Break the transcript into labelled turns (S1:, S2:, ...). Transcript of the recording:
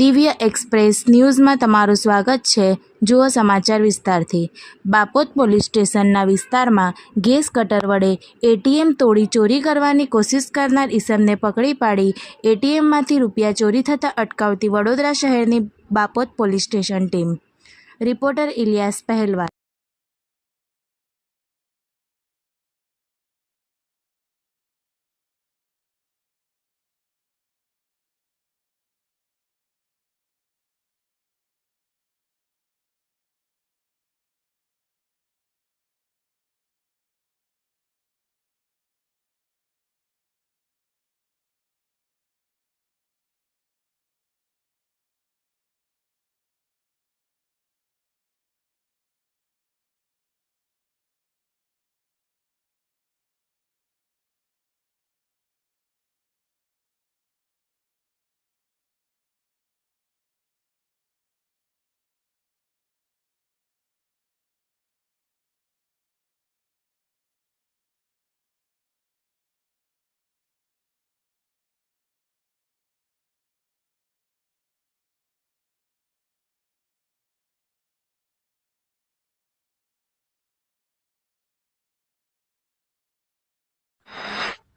S1: દિવ્ય એક્સપ્રેસ ન્યૂઝમાં તમારું સ્વાગત છે. જુઓ સમાચાર વિસ્તારથી. બાપોદ પોલીસ સ્ટેશનના વિસ્તારમાં ગેસ કટર વડે એટીએમ તોડી ચોરી કરવાની કોશિશ કરનાર ઈસમને પકડી પાડી. એટીએમમાંથી રૂપિયા ચોરી થતાં અટકાવતી વડોદરા શહેરની Bapod police station team. Reporter Iliyas Pahelwan.